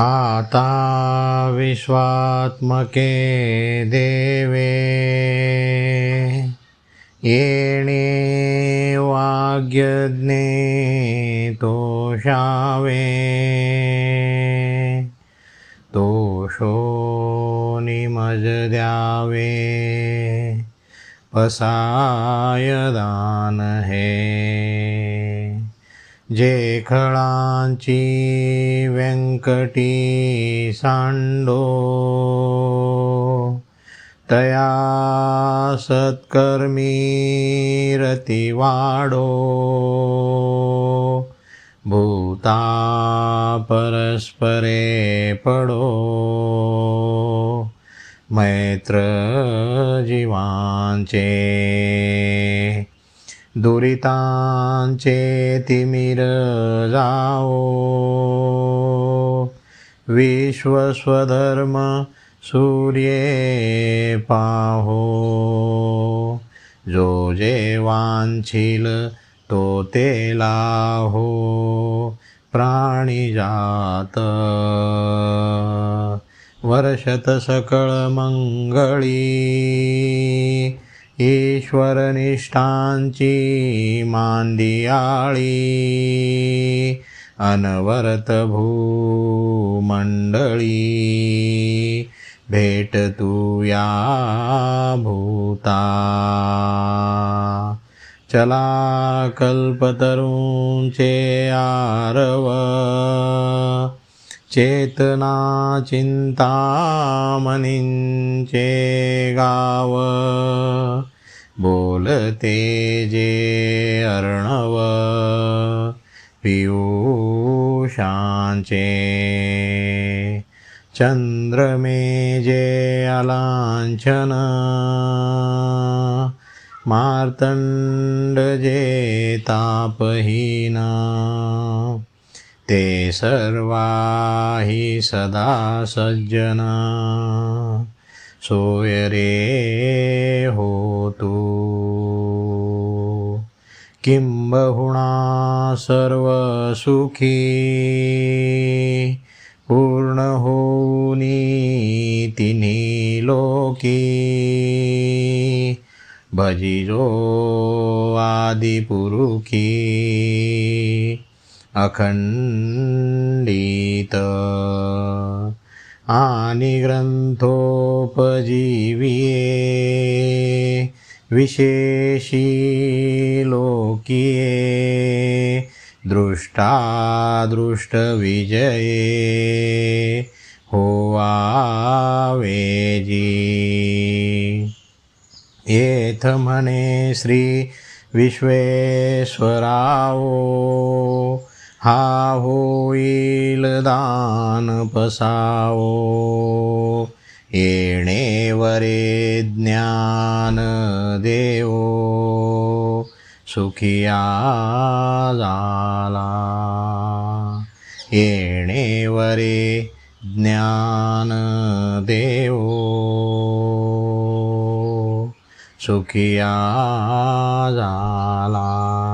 आता विश्वात्मके देवे येणे वाग्यज्ञे तोषावे तोषो निमज द्यावे पसायदान हे जेखळांची व्यंकटी सांडो तया सत्कर्मी रती वाडो भूता परस्परे पडो मैत्र जीवांचे दुरितांचे तिमिर जाओ विश्वस्वधर्म सूर्ये पाहो। जो जे वांछील तो ते लाहो। प्राणी जात वर्षत सकळ मंगळी। ईश्वरनिष्ठांची मांदियाळी अनवरत भूमंडळी. भेट तू या भूता. चला कल्पतरूंचे आरव चेतना चिंतामणींचे गाव बोलते जे अर्णव। पियुषांचे। चंद्रमे जे अलांछन। मार्तंड जे तापहीना। ते सर्वाही सदा सज्जन। सोयरे होतो। किंबहुणा सर्व सुखी पूर्ण होनी तिन्ही लोकी। भजिजो आदिपुरुखी। अखंडित आणि ग्रंथोपजीविये विशेषी लोकिये दृष्टादृष्टविजये होवावेजी येथ म्हणे श्री विश्वेश्वरावो हा होईल दान पसावो येणे वरे ज्ञान देवो. सुखिया झाला येणे वरे ज्ञान देवो. सुखिया झाला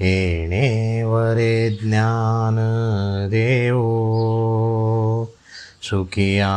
येणे येणेवरे ज्ञान देव. सुखिया